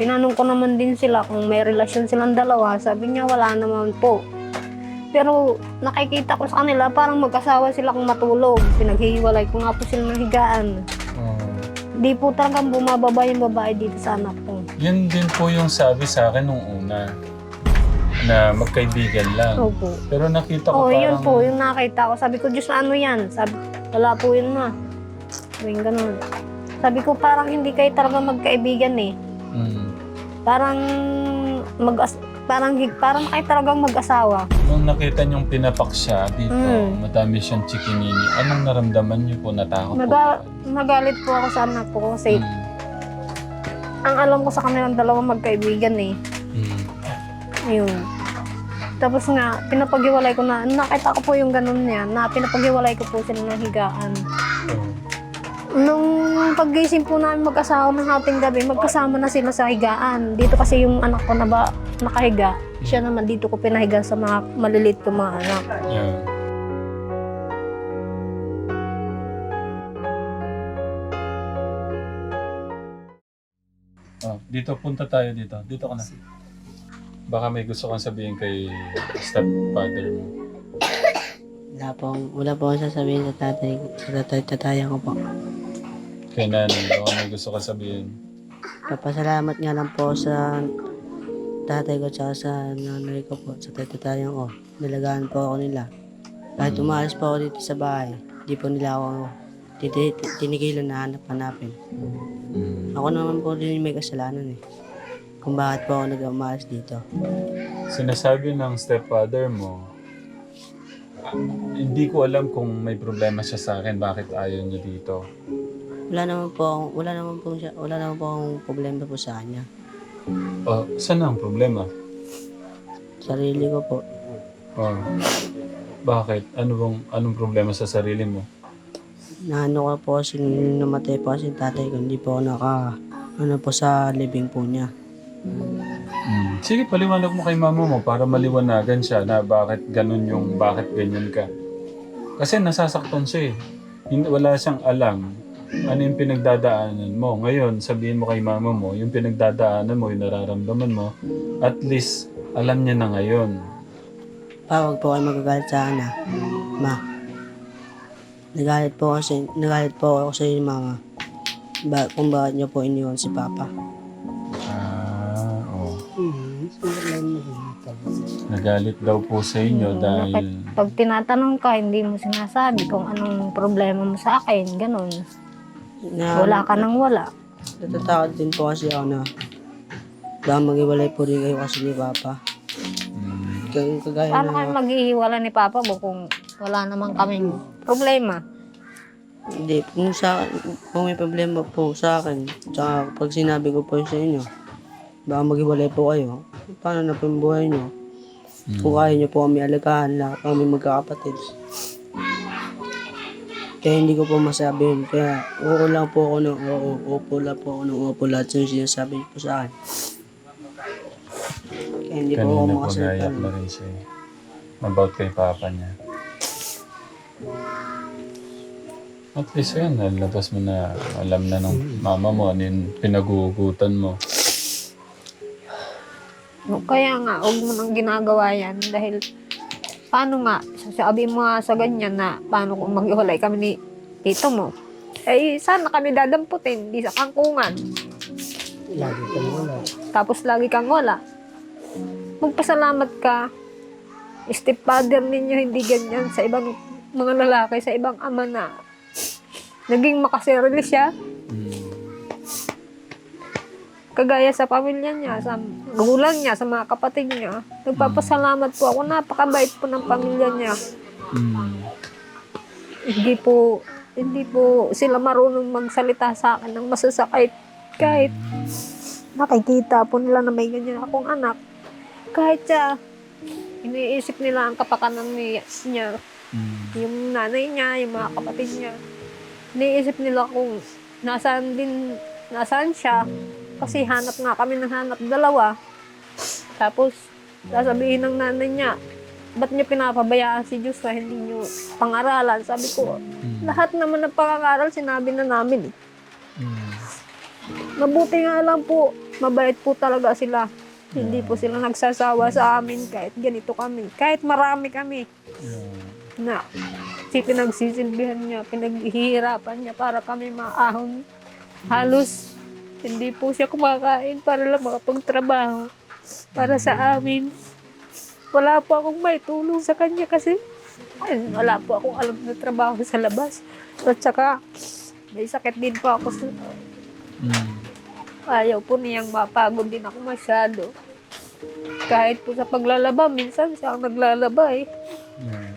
Tinanong ko naman din sila kung may relasyon silang dalawa. Sabi niya wala naman po. Pero nakikita ko sa kanila parang mag-asawa sila kung matulog. Pinaghihiwalay ko nga po sila ng higaan. Oh. Di po talagang bumababa yung babae dito sa anak ko. Yun din po yung sabi sa akin nung una. Na magkaibigan lang. Opo. Pero nakita ko Oo, parang... yun po, yung nakita ko. Sabi ko, Diyos, ano yan? Sabi, wala po yun ma. Sabi ko, ganun. Sabi ko, parang hindi kayo talaga magkaibigan eh. Mm. Parang mag parang hig- parang kayo talagang mag-asawa. Nung nakita niyong pinapak siya dito, Mm. madami siyang chikinini, anong naramdaman niyo po? Natakot po Naga- ba? Nagalit po ako sa anak ko kasi Mm. ang alam ko sa kanilang dalawang magkaibigan eh. Mm. Yun. Tapos nga, pinapaghiwalay ko na, nakita ko po yung ganun niya, na pinapaghiwalay ko po sila ng higaan. Oh. Nung paggising po namin mag-asawa ng hating gabi, magkasama na sila sa higaan. Dito kasi yung anak ko na ba nakahiga. Siya naman dito ko pinahiga sa mga malilit ko mga anak. Yeah. Oh, dito, punta tayo dito. Dito ka na. Baka may gusto kang sabihin kay stepfather mo. Wala po, wala po akong sasabihin sa tatay, sa tatay, tatayan ko po. Kay nanay, baka may gusto kang sabihin. Papasalamat nga lang po sa tatay ko tsaka sa nanay ko po, sa tatayan ko. Nilagaan po ako nila. Kahit umalis po ako dito sa bahay, di po nila ako titi- tinigilan na hanap-hanapin. Mm. Ako naman po din yung may kasalanan eh. Kung bakit po ako nag-umalis dito. Sinasabi ng stepfather mo, hindi ko alam kung may problema siya sa akin, bakit ayaw niya dito. Wala naman po, akong- wala naman po siya, wala naman po akong problema po sa kanya. Oh, saan ang problema? Sarili ko po. Oh. Bakit? Ano bang anong problema sa sarili mo? Naano ko po kasi nung namatay po kasi tatay ko, hindi po ako naka, ano po sa living po niya. Mm. Sige, paliwanag mo kay mama mo para maliwanagan siya na bakit ganun yung bakit ganyan ka. Kasi nasasaktan siya eh. Hindi, wala siyang alam ano yung pinagdadaanan mo. Ngayon, sabihin mo kay mama mo, yung pinagdadaanan mo, yung nararamdaman mo, at least alam niya na ngayon. Pa, wag po kayo magagalit sa ana. Ma. Nagalit po kasi, nagalit po ako sa inyo mga ba, kung bakit niyo po iniwan si Papa. Nagalit daw po sa inyo dahil... Pag tinatanong ka, hindi mo sinasabi kung anong problema mo sa akin, ganun. Na, Wala ka nang wala. Natatakot din po kasi ako na baka maghiwalay po rin kayo kasi ni Papa. Mm, Kaya kagaya Paano na, kami maghihiwala ni Papa mo kung wala naman kaming problema? hindi, kung, sa, kung may problema po sa akin, tsaka pag sinabi ko po sa inyo, baka maghiwalay po kayo, paano na po yung buhay niyo? Kung kaya niyo po kami alagahan, lahat kami magkakapatid. Kaya hindi ko po masabi yun. Kaya oo lang po ako ng oo, opo lang po ako ng opo lahat sa sinasabi niyo po sa akin. Kaya hindi po ako Kanina po makasalita. naiyak na rin siya. eh. About kay papa niya. At least yan, nalabas mo na alam na ng mama mo ano yung pinagugutan mo. No, Kaya nga, huwag mo nang ginagawa yan dahil paano nga, sasabi mo nga sa ganyan na paano kung maghiwalay kami ni tito mo. Eh, sana kami dadamputin, di sa kangkungan. Lagi ko wala. Tapos lagi kang wala. Magpasalamat ka. Stepfather ninyo hindi ganyan sa ibang mga lalaki, sa ibang ama na naging makasarili siya. Kagaya sa pamilya niya, sa gulang niya, sa mga kapatid niya. Nagpapasalamat po ako. Napakabait po ng pamilya niya. Mm. Hindi po, hindi po sila marunong magsalita sa akin ng masasakit. Kahit nakikita po nila na may ganyan akong anak. Kahit siya, iniisip nila ang kapakanan ni- niya. Mm. Yung nanay niya, yung mga kapatid niya. Iniisip nila kung nasaan din, nasaan siya. Kasi hanap nga kami ng hanap dalawa. Tapos, sasabihin ng nanay niya, ba't niyo pinapabayaan si Diyos sa hindi niyo pangaralan? Sabi ko, Mm. lahat naman ng pangangaral sinabi na namin. eh. Mm. Mabuti nga lang po, Mabait po talaga sila. Hindi po sila nagsasawa sa amin kahit ganito kami. Kahit marami kami Yeah. na si pinagsisilbihan niya, pinaghihirapan niya para kami maahon. Halos hindi po siya kumakain para lang makapagtrabaho para sa amin. Wala po akong may tulong sa kanya kasi ay, wala po akong alam na trabaho sa labas. At saka may sakit din po ako sa Mm. ayaw po niyang mapagod din ako masyado. Kahit po sa paglalaba, minsan siya ang naglalaba eh. Yeah.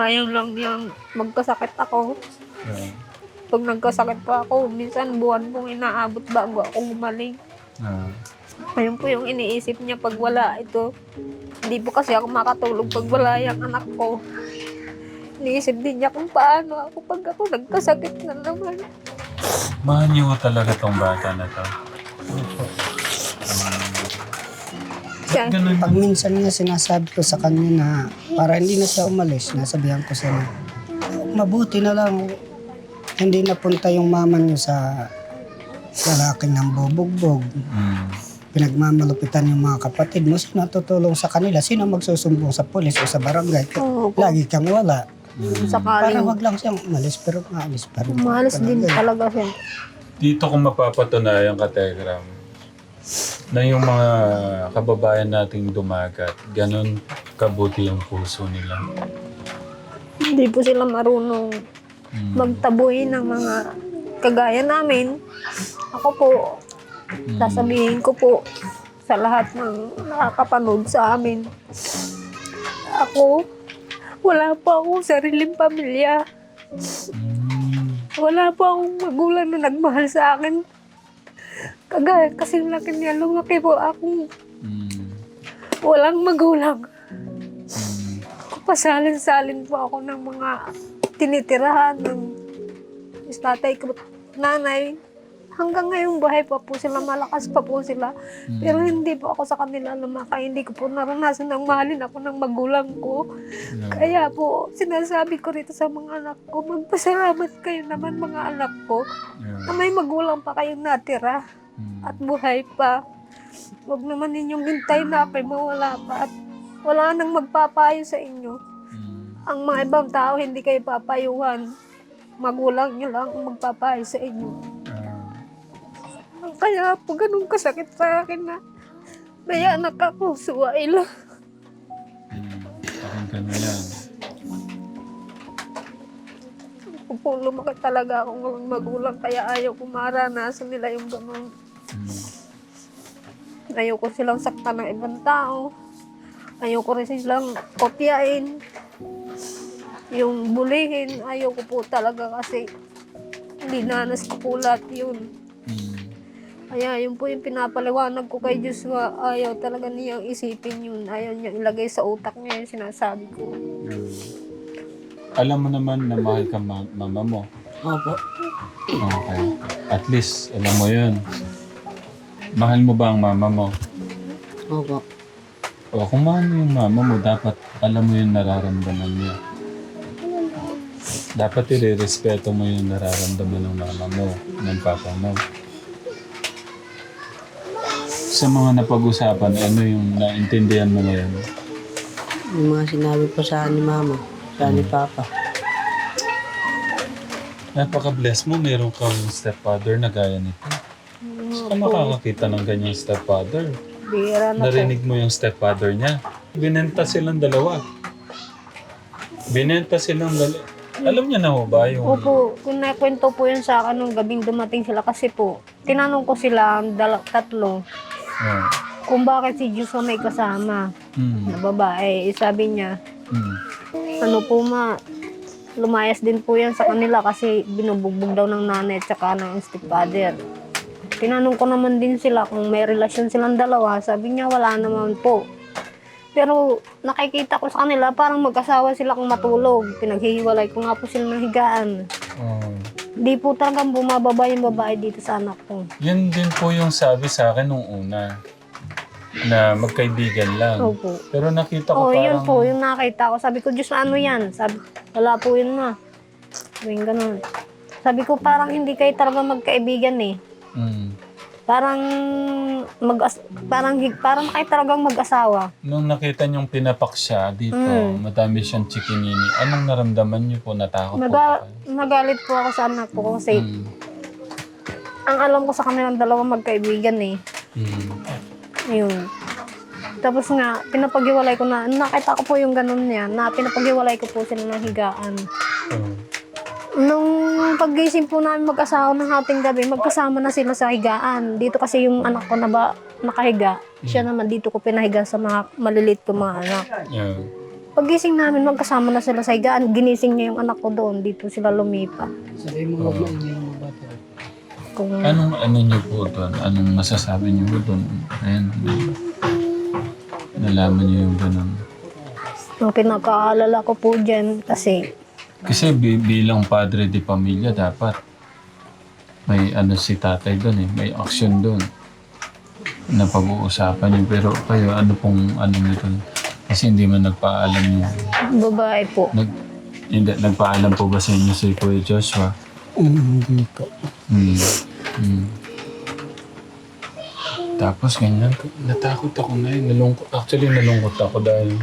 Ayaw lang niyang magkasakit ako. Yeah. Pag nagkasakit pa ako, minsan buwan pong inaabot bago ako gumaling. Ah. Ayun po yung iniisip niya pag wala ito. Hindi po kasi ako makatulog pag wala yung anak ko. Iniisip din niya kung paano ako pag ako nagkasakit na naman. Mahal niyo ko talaga tong bata na to. Siya, Ganun. Pag minsan nga sinasabi ko sa kanya na para hindi na siya umalis, nasabihan ko siya na mabuti na lang hindi napunta yung mama niyo sa lalaking ng bubugbog. Mm. Pinagmamalupitan yung mga kapatid mo. Sino tutulong sa kanila? Sino magsusumbong sa pulis o sa barangay? oo. Lagi kang wala. Mm. Para Sakaling wag lang siyang umalis pero maalis pa rin. mahalas din talaga siya. Dito kung mapapatunayan ka, Tegram, na yung mga kababayan nating dumagat, ganun kabuti yung puso nila. Hindi po sila marunong Mm. magtabuhin ng mga kagaya namin. Ako po, Mm. sasabihin ko po sa lahat ng nakakapanood sa amin. Ako, wala pa akong sariling pamilya. Mm. Wala pa akong magulang na nagmahal sa akin. Kagaya kasi laki niya, lumaki po akong walang magulang. Pasalin-salin po ako ng mga tinitirahan ng tatay ko, nanay. Hanggang ngayong buhay pa po sila, malakas pa po sila. Pero hindi po ako sa kanila lumaki. Hindi ko po naranasan ng mahalin ako ng magulang ko. Yeah. Kaya po, sinasabi ko rito sa mga anak ko, magpasalamat kayo naman mga anak ko Yeah. na may magulang pa kayong natira Mm. at buhay pa. Huwag naman ninyong hintay na kayo mawala pa at wala nang magpapayo sa inyo. Ang mga ibang tao hindi kayo papayuhan. Magulang nyo lang ang magpapayo sa inyo. Ah. Kaya po ganun kasakit sa akin na may anak ako, suwail. Mm. Pakinggan mo yan. Po lumaki talaga akong walang magulang, kaya ayaw ko maranasan nila yung ganun. Mm. Ayaw ko silang saktan ng ibang tao. Ayaw ko rin silang kopyain. Yung bulihin, ayaw ko po talaga kasi dinanas ko po lahat yun. Mm. Kaya yun po yung pinapaliwanag ko kay Joshua. Ayaw talaga niyang isipin yun. Ayaw niyang ilagay sa utak niya yung sinasabi ko. Mm. Alam mo naman na mahal ka ma- mama mo. Opo. Okay. At least, alam mo yun. Mahal mo ba ang mama mo? Opo. O kung mahal mo yung mama mo, dapat alam mo yung nararamdaman niya. Dapat i-respeto mo yung nararamdaman ng mama mo, ng papa mo. Sa mga napag-usapan, ano yung naintindihan mo ngayon? Yung mga sinabi po sa ni mama, sa ni papa. Napaka-bless mo, meron kang stepfather na gaya nito. Saan ka makakakita ng ganyang stepfather? Bira na po. Narinig mo yung stepfather niya. Binenta silang dalawa. Binenta silang dalawa. Alam niya na ho ba yung... Opo, kung nakwento po yun sa akin nung gabing dumating sila kasi po, tinanong ko sila, ang dala, tatlo, Oh. kung bakit si Joshua may kasama Mm. na babae. Eh, sabi niya, Mm. ano po ma, lumayas din po yan sa kanila kasi binubugbog daw ng nanay at saka ng stepfather. Tinanong ko naman din sila kung may relasyon silang dalawa. Sabi niya wala naman po. Pero nakikita ko sa kanila parang mag-asawa sila kung matulog. Pinaghihiwalay ko nga po sila ng higaan. Oh. Di po talagang bumababa yung babae dito sa anak ko. Yun din po yung sabi sa akin nung una. Na magkaibigan lang. Opo. Pero nakita Oh, ko parang... yun po, yung nakita ko. Sabi ko, Diyos, ano yan? Sabi, wala po yun na. Sabi ganun. Sabi ko, parang hindi kayo talaga magkaibigan eh. Mm. Parang mag parang parang ay talagang mag-asawa. Nung nakita niyong pinapak siya dito, Mm. madami siyang chikinini, anong naramdaman niyo po? Natakot po ba Naga- kayo? nagalit po ako sa anak ko kasi Mm. ang alam ko sa kanilang dalawang magkaibigan eh. Mm. Yun. Tapos nga, pinapaghiwalay ko na, nakita ko po yung ganun niya, na pinapaghiwalay ko po sila ng higaan. Oh. Nung paggising po namin mag-asawa ng hating gabi, magkasama na sila sa higaan. Dito kasi yung anak ko na ba nakahiga, siya naman dito ko pinahiga sa mga malilit ko mga anak. Yeah. Paggising namin, magkasama na sila sa higaan. Ginising niya yung anak ko doon. Dito sila lumipa. Oh. Kung Anong ano niyo po doon? Anong masasabi niyo po doon? Ayan. Nalaman niyo yung ganun. ang pinakaalala ko po dyan, kasi Kasi bi- bilang padre di pamilya dapat may ano si tatay doon eh, may action doon na pag-uusapan niyo. Pero kayo, ano pong ano niyo doon? Kasi hindi man nagpaalam niyo. babae po. Nag, hindi, nagpaalam po ba sa inyo si Kuya Joshua? Hindi po. Hmm. Hmm. Tapos ganyan, natakot ako na yun. Nalungkot. Actually, nalungkot ako dahil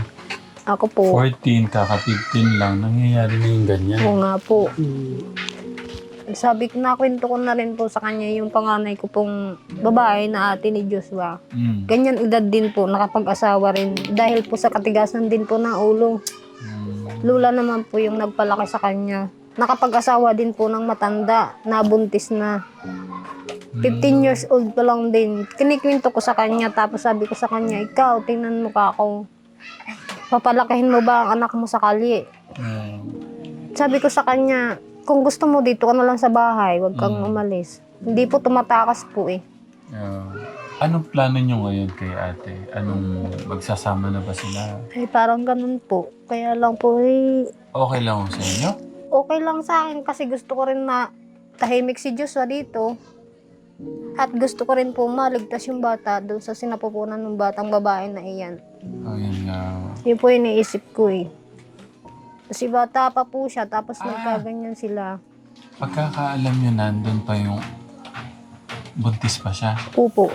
Ako po. 14, kaka 15 lang, nangyayari na yung ganyan. Oo nga po. Mm. Sabi ko, nakwento ko na rin po sa kanya yung panganay ko pong babae na ate ni Joshua. Hmm. Ganyan edad din po, nakapag-asawa rin. Dahil po sa katigasan din po ng ulo. Hmm. Lula naman po yung nagpalaki sa kanya. Nakapag-asawa din po ng matanda, nabuntis na. 15 years old pa lang din. Kinikwento ko sa kanya, tapos sabi ko sa kanya, ikaw, tingnan mo ka ako. Papalakihin mo ba ang anak mo sa kali? Hmm. Sabi ko sa kanya, kung gusto mo dito ka na lang sa bahay, huwag kang Mm. umalis. Hindi po tumatakas po eh. Ah. anong plano niyo ngayon kay ate? Anong magsasama na ba sila? Ay parang ganun po. Kaya lang po eh, Okay lang ho sa inyo? okay lang sa akin kasi gusto ko rin na tahimik si Joshua dito. At gusto ko rin po maligtas yung bata doon sa sinapupunan ng batang babae na iyan. Oh, yun nga. Yun po yung iniisip ko eh. Kasi bata pa po siya, tapos Ah. nagkaganyan sila. Pagkakaalam niyo, nandun pa yung buntis pa siya. Pupo.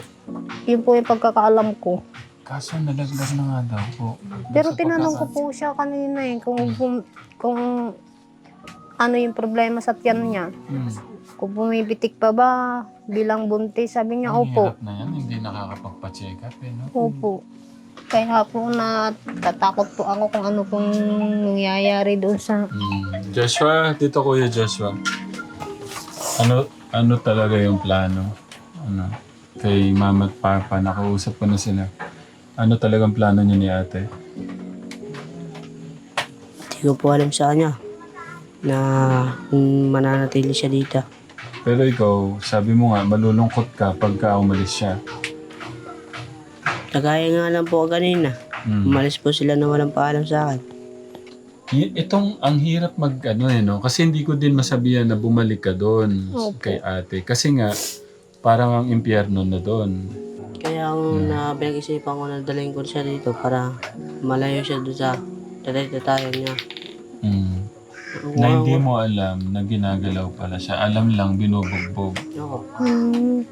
Yun po yung pagkakaalam ko. Kaso nalaglag na nga daw po. Pero Sa tinanong ko po siya kanina eh, kung, kung, kung ano yung problema sa tiyan niya. Hmm. Kung bumibitik pa ba bilang buntis, sabi niya, Ang opo. hirap na yan, hindi nakakapagpa-check up eh, no? Opo. Kaya po natatakot po ako kung ano pong nangyayari doon sa... Hmm. Joshua, dito kuya Joshua. Ano ano talaga yung plano? Ano? Kay mama at papa, nakausap ko na sila. Ano talagang plano niyo ni ate? Hindi ko po alam sa kanya na kung mananatili siya dito. Pero ikaw, sabi mo nga, malulungkot ka pagka umalis siya. Kagaya nga lang po kanina. Hmm. Umalis po sila na walang paalam sa akin. Y- itong ang hirap mag ano eh no kasi hindi ko din masabihan na bumalik ka doon Opo. kay ate kasi nga parang ang impyerno na doon. Kaya ang na pinag-isipan ko na dalhin ko siya dito para malayo siya doon sa tatay-tatayan niya. Mm. Na hindi mo alam na ginagalaw pala siya. Alam lang binubugbog. Ako. Hmm,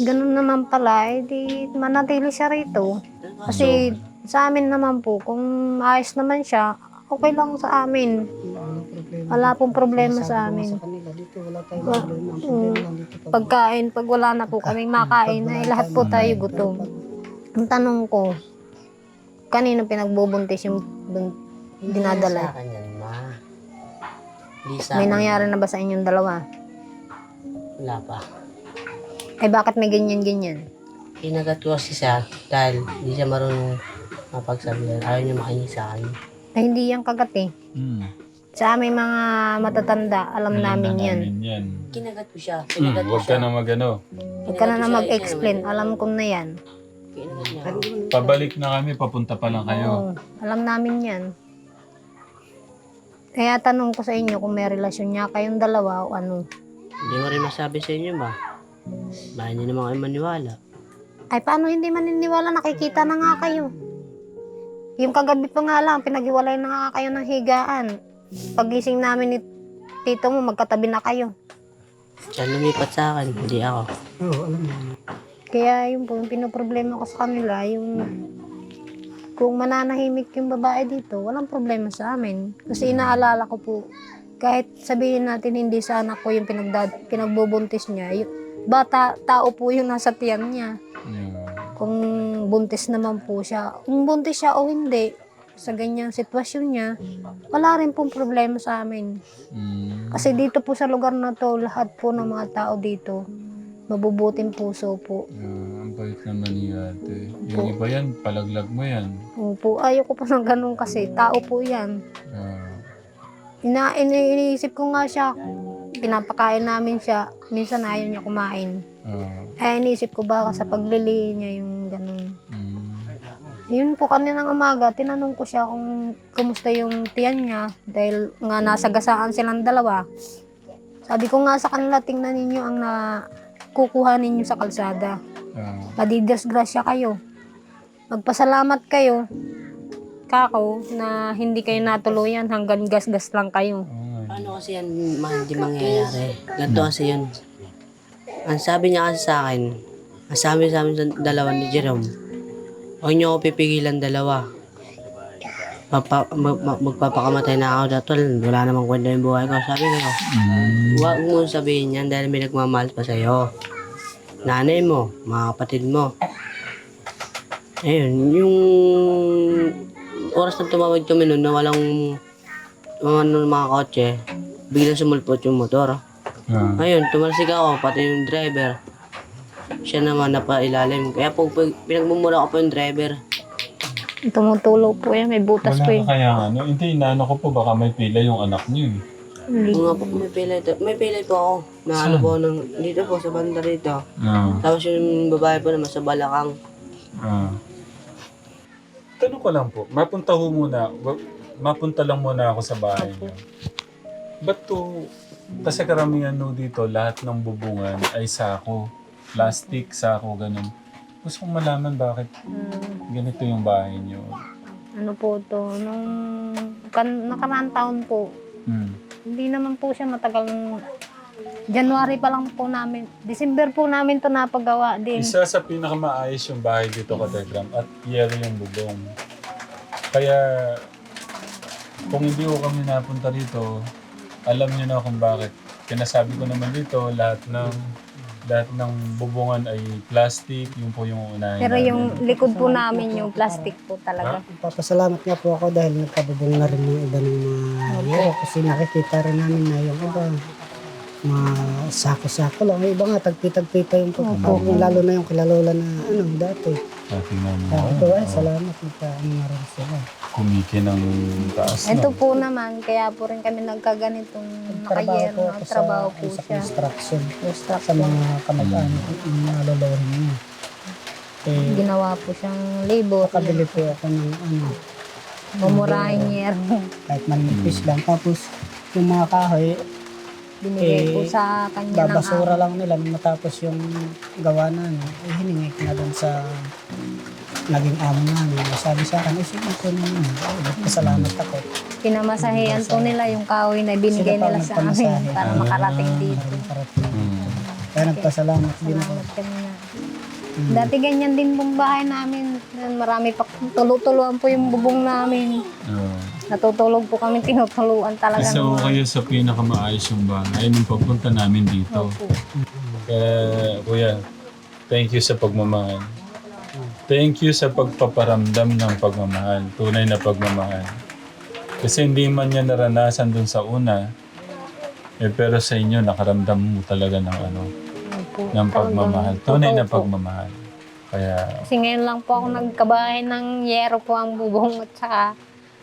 ganun naman pala, eh di manatili siya rito. Kasi sa amin naman po, kung ayos naman siya, okay lang sa amin. Wala pong problema sa amin. Wa- mm, Pagkain, pag wala na po kami makain, ay lahat po tayo gutom. Ang tanong ko, kanino pinagbubuntis yung bun- Sa dinadala? akin yan, ma. Hindi sa May akin. nangyari na ba sa inyong dalawa? Wala pa. Ay bakit may ganyan-ganyan? Inagat ko kasi siya dahil hindi siya marunong mapagsabihan. Ayaw niya makinig sa akin. Ay hindi yan kagat eh. Mm. Sa aming mga matatanda, alam Alam namin na yan. yan. Kinagat ko siya. Mm, Kinagat ko huwag siya. ka na magano. Huwag ka na na mag-explain, alam ko na yan. Kinagat niya. Pabalik na kami, papunta pa lang kayo. Oo, alam namin yan. Kaya tanong ko sa inyo kung may relasyon niya kayong dalawa o ano. Hindi mo rin masabi sa inyo ba? Ba hindi naman kayo maniwala. Ay, paano hindi maniniwala? Nakikita na nga kayo. Yung kagabi pa nga lang, pinag-iwalay na nga kayo ng higaan. Pagising namin ni tito mo, magkatabi na kayo. Siya lumipat sa akin, hindi ako. Oo, alam mo. Kaya yun po, yung pinoproblema ko sa kanila, yung kung mananahimik yung babae dito, walang problema sa amin. Kasi inaalala ko po, kahit sabihin natin hindi sa anak ko yung pinagdad, pinagbubuntis niya, yung bata, tao po yung nasa tiyan niya. Yeah. Kung buntis naman po siya, kung buntis siya o hindi, sa ganyang sitwasyon niya, wala rin pong problema sa amin. Mm. Kasi dito po sa lugar na to, lahat po ng mga tao dito, mabubuting puso po. Yeah, ang bait naman ni ate. Yung iba yan, palaglag mo yan. Opo, ayoko po ng ganun kasi, tao po yan. Ah, Ina, ini- iniisip ko nga siya, pinapakain namin siya, minsan ayaw niya kumain. ah, Kaya iniisip ko baka sa paglilihi niya yung ganun. mm. Yun po kaninang umaga, tinanong ko siya kung kumusta yung tiyan niya dahil nga nasa gasaan silang dalawa. Sabi ko nga sa kanila, tingnan ninyo ang na kukuha ninyo sa kalsada. Ah, Madidisgrasya kayo. Magpasalamat kayo, kako, na hindi kayo natuluyan hanggang gas-gas lang kayo. Paano kasi yan hindi mangyayari? Ganito kasi yun. Ang sabi niya kasi sa akin, ang sabi sa amin sa dalawa ni Jerome, huwag niyo ako pipigilan dalawa. Mapa, mag, mag- magpapakamatay na ako dahil tol, wala namang kwenta yung buhay ko. Sabi ko, huwag mo sabihin yan dahil may nagmamahal pa sa'yo. Nanay mo, mga kapatid mo. Ayun, yung oras na tumawag kami noon na walang mga, ano, mga kotse, biglang sumulpot yung motor. Ah, Ayun, tumalsik ako, pati yung driver. Siya naman napailalim. Kaya pag pinagmumura ko po yung driver. Tumutulog po yan, may butas wala po ka yun. kaya ano? Hindi, inaano ko po, baka may pila yung anak niyo eh. Hindi. Kung nga po, may pilay, to- may pilay po ako. Na ano po, ng, dito po, sa banda rito. Ah, Tapos yung babae po naman sa balakang. ah. Tanong ko lang po, mapunta ho muna, wa- mapunta lang muna ako sa bahay niyo. Ba't to, kasi karamihan no dito, lahat ng bubungan ay sako. Plastic, sako, ganun. Gusto kong malaman bakit Hmm, ganito yung bahay niyo. ano po to, nung kan, nakaraang taon po, Hmm. hindi naman po siya matagal January pa lang po namin. December po namin to napagawa din. Isa sa pinakamaayos yung bahay dito ka at yero yung bubong. Kaya kung hindi ko kami napunta rito, alam niyo na kung bakit. Pinasabi ko naman dito, lahat ng lahat ng bubungan ay plastic, yung po yung unahin Pero namin. yung likod po namin, yung plastic po talaga. Papasalamat nga po ako dahil nagpabubong na rin ng iba ng mga yero kasi nakikita rin namin na yung iba mga sako-sako lang. Yung iba nga, tagpi-tagpi pa yung pagkakabong, lalo na yung kilalola na ano, dati. Ah, tingnan mo. Kaya ito ay salamat nagka ano nga rin sila. Kumiki ng taas Ito no? po naman, kaya po rin kami nagkaganitong nakayero po ako sa, trabaho po sa siya. construction sa Construction. mga kamag-anak ng mga lolohin niya. Eh, Ginawa po siyang labor. nakabili po ako ng ano, Mumurahin niya. kahit manipis lang. Tapos yung mga kahoy, Binigay Eh, po sa kanya ng babasura lang nila matapos yung gawa namin. Eh, hiningi ko na doon sa naging amo namin. Sabi sa akin, eh, sige ko na yun. Eh, Pasalamat ako. Pinamasahihan po nila yung kahoy na binigay nila sa amin para makarating dito. Hmm. Kaya nagpasalamat din ako. Salamat kami na. Mm. Dati ganyan din pong bahay namin. Marami pa tulo-tuluan po yung bubong namin. Ah. Natutulog po kami, tinutuluan talaga. Isa mga- kayo sa pinakamaayos yung bahay nung pagpunta namin dito. Opo. Kaya, kuya, thank you sa pagmamahal. Thank you sa pagpaparamdam ng pagmamahal, tunay na pagmamahal. Kasi hindi man niya naranasan dun sa una, eh, pero sa inyo, nakaramdam mo talaga ng ano, Opo. ng pagmamahal. Tunay na totoo po. pagmamahal. Kaya, Kasi ngayon lang po ako nagkabahay ng yero po ang bubong at saka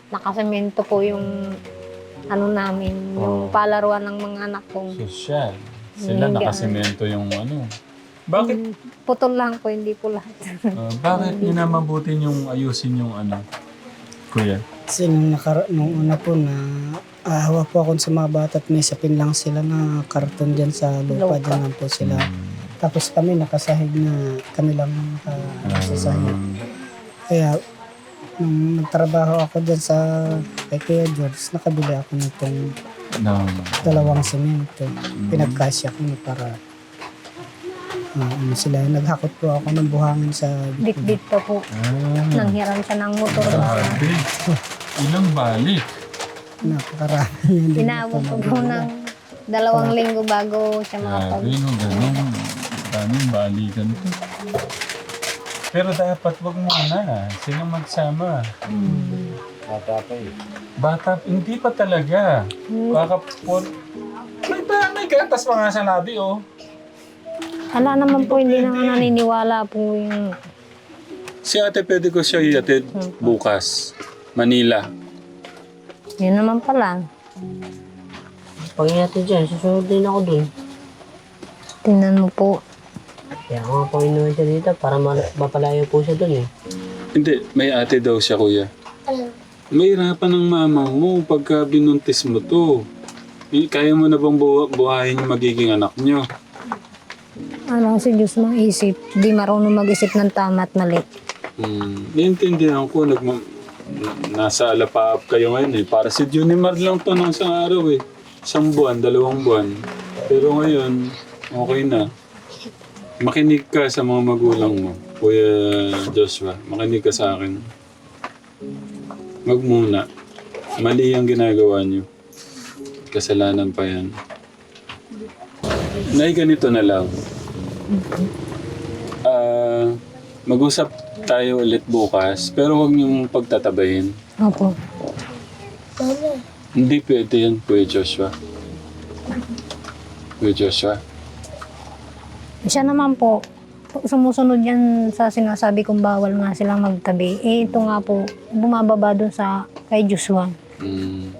nakasemento po yung ano namin, yung Oo. palaruan ng mga anak ko. sosyal. Sila Hindi, nakasemento yung ano. Bakit, Putol lang po, hindi po lahat. uh, bakit niyo na mabutin yung ayusin yung ano, kuya? Kasi nung, nakara- nung una po na ahawa po ako sa mga bata at may sapin lang sila na karton dyan sa lupa. Lupa. Dyan lang po sila. Hmm. Tapos kami nakasahig na kami lang nakasasahig. Kaya nung nagtrabaho ako dyan sa kay Kuya George, nakabili ako nitong No. dalawang semento. Pinagkasya ko na para ah, ano sila. Naghakot po ako ng buhangin sa Bit-bit pa po. Ah, Nanghiram siya ng motor. grabe. Ilang balik? napakarami. Hindi na Inabot ko po ng dalawang linggo bago siya makapag... Grabe, no, ganun. Daming balikan to. Pero dapat wag mo na. Sila magsama. Bata hindi pa talaga. Baka por... May ba, may gatas pa nga sa labi, oh. Ala naman po, hindi naman naniniwala po yung... Si ate pwede ko siya iatid bukas. Manila. Yun naman pala. Pag natin dyan, susunod din ako dun. Tingnan mo po. Kaya ako nga po inuwi siya dito para ma- mapalayo po siya dun eh. Hindi, may ate daw siya, kuya. May hirapan ng mama mo pagka binuntis mo to. Eh, Kaya mo na bang buha- buhayin yung magiging anak nyo? Ano si Diyos mang isip. Di marunong mag-isip ng tama at mali. Hmm. Naiintindihan ko, nag na- nasa alapaap kayo ngayon eh. Para si Junimar lang to ng isang araw eh. Isang buwan, dalawang buwan. Pero ngayon, okay na. Makinig ka sa mga magulang mo, Kuya Joshua. Makinig ka sa akin. Wag muna. Mali ang ginagawa niyo. Kasalanan pa yan. Nay, ganito na lang. Ah, mag-usap tayo ulit bukas, pero huwag niyong pagtatabayin. Opo. Hindi pwede yan, Kuya Joshua. Kuya Joshua. Siya naman po, sumusunod yan sa sinasabi kong bawal nga silang magtabi. Eh, ito nga po, bumababa dun sa kay Joshua. Mm.